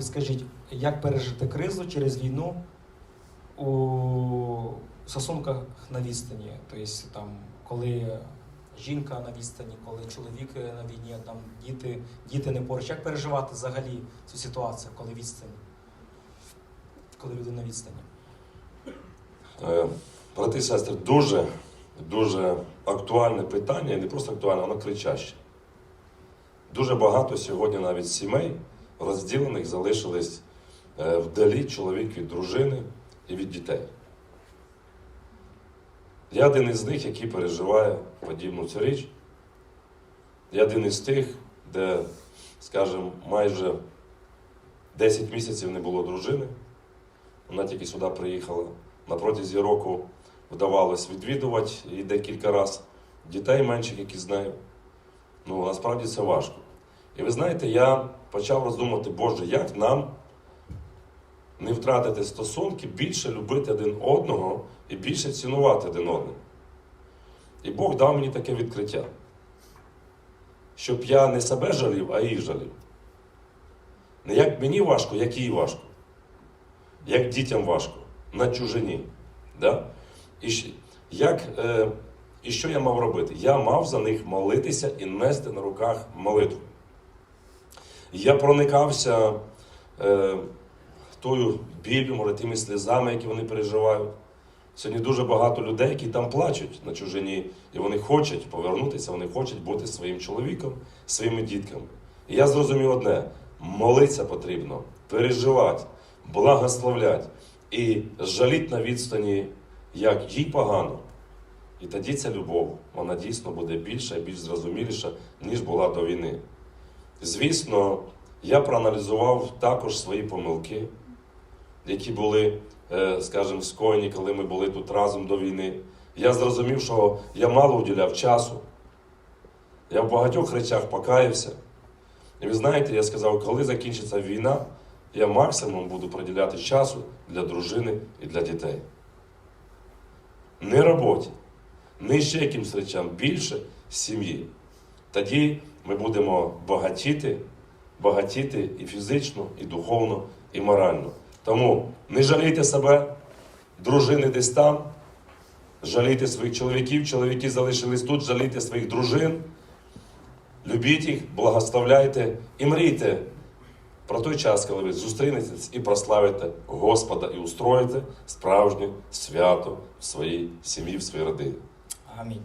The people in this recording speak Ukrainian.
підскажіть, як пережити кризу через війну у стосунках на відстані? Тобто там, коли жінка на відстані, коли чоловік на війні, там діти, діти не поруч. Як переживати взагалі цю ситуацію, коли відстані? Коли люди на відстані? Е, Брати і сестри, дуже, дуже актуальне питання, і не просто актуальне, воно кричаще. Дуже багато сьогодні навіть сімей розділених залишились е, вдалі чоловік від дружини і від дітей. Я один із них, який переживає подібну цю річ. Я один із тих, де, скажімо, майже 10 місяців не було дружини. Вона тільки сюди приїхала. На протязі року вдавалось відвідувати і декілька разів дітей менших, які з нею. Ну, насправді це важко. І ви знаєте, я почав роздумувати, Боже, як нам не втратити стосунки, більше любити один одного і більше цінувати один одного. І Бог дав мені таке відкриття, щоб я не себе жалів, а їх жалів. Не як мені важко, як їй важко. Як дітям важко на чужині. Да? І, як, е, і що я мав робити? Я мав за них молитися і нести на руках молитву. Я проникався е, тою білью, може, тими сльозами, які вони переживають. Сьогодні дуже багато людей, які там плачуть на чужині, і вони хочуть повернутися, вони хочуть бути своїм чоловіком, своїми дітками. І я зрозумів одне: молитися потрібно, переживати, благословляти і жаліть на відстані, як їй погано. І тоді ця любов, вона дійсно буде більша і більш зрозуміліша, ніж була до війни. Звісно, я проаналізував також свої помилки, які були, е, скажімо, скоєні, коли ми були тут разом до війни. Я зрозумів, що я мало уділяв часу. Я в багатьох речах покаявся. І ви знаєте, я сказав, коли закінчиться війна, я максимум буду приділяти часу для дружини і для дітей. Не роботі, не ще якимсь речам, більше сім'ї. Тоді ми будемо багатіти, багатіти і фізично, і духовно, і морально. Тому не жалійте себе, дружини десь там, жалійте своїх чоловіків, чоловіки залишились тут, жалійте своїх дружин, любіть їх, благословляйте і мрійте про той час, коли ви зустрінетесь і прославите Господа і устроїте справжнє свято в своїй сім'ї, в своїй родині. Амінь.